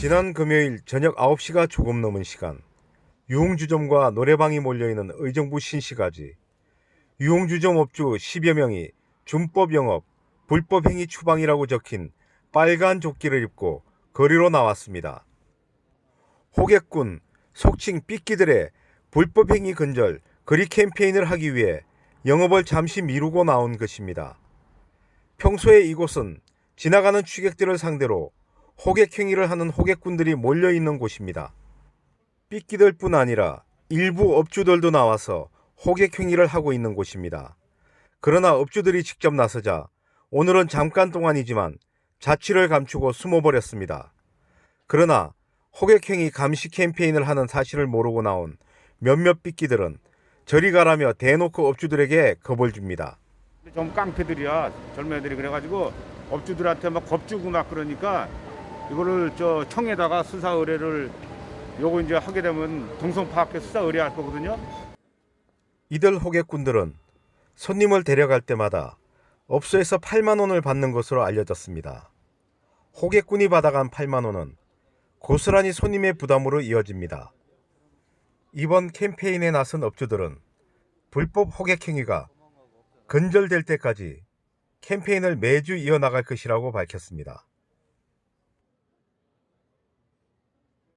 지난 금요일 저녁 9시가 조금 넘은 시간 유흥주점과 노래방이 몰려있는 의정부 신시가지 유흥주점 업주 10여 명이 준법 영업, 불법 행위 추방이라고 적힌 빨간 조끼를 입고 거리로 나왔습니다. 호객군, 속칭 삐끼들의 불법 행위 근절 거리 캠페인을 하기 위해 영업을 잠시 미루고 나온 것입니다. 평소에 이곳은 지나가는 취객들을 상대로 호객 행위를 하는 호객꾼들이 몰려 있는 곳입니다. 삐끼들 뿐 아니라 일부 업주들도 나와서 호객 행위를 하고 있는 곳입니다. 그러나 업주들이 직접 나서자 오늘은 잠깐 동안이지만 자취를 감추고 숨어버렸습니다. 그러나 호객 행위 감시 캠페인을 하는 사실을 모르고 나온 몇몇 삐끼들은 저리 가라며 대놓고 업주들에게 겁을 줍니다. 좀 깡패들이야 젊은 애들이 그래가지고 업주들한테 막 겁주고 막 그러니까 이거를 저 청에다가 수사 의뢰를 요거 이제 하게 되면 동성 파악해 수사 의뢰할 거거든요. 이들 호객꾼들은 손님을 데려갈 때마다 업소에서 8만 원을 받는 것으로 알려졌습니다. 호객꾼이 받아간 8만 원은 고스란히 손님의 부담으로 이어집니다. 이번 캠페인에 나선 업주들은 불법 호객 행위가 근절될 때까지 캠페인을 매주 이어나갈 것이라고 밝혔습니다.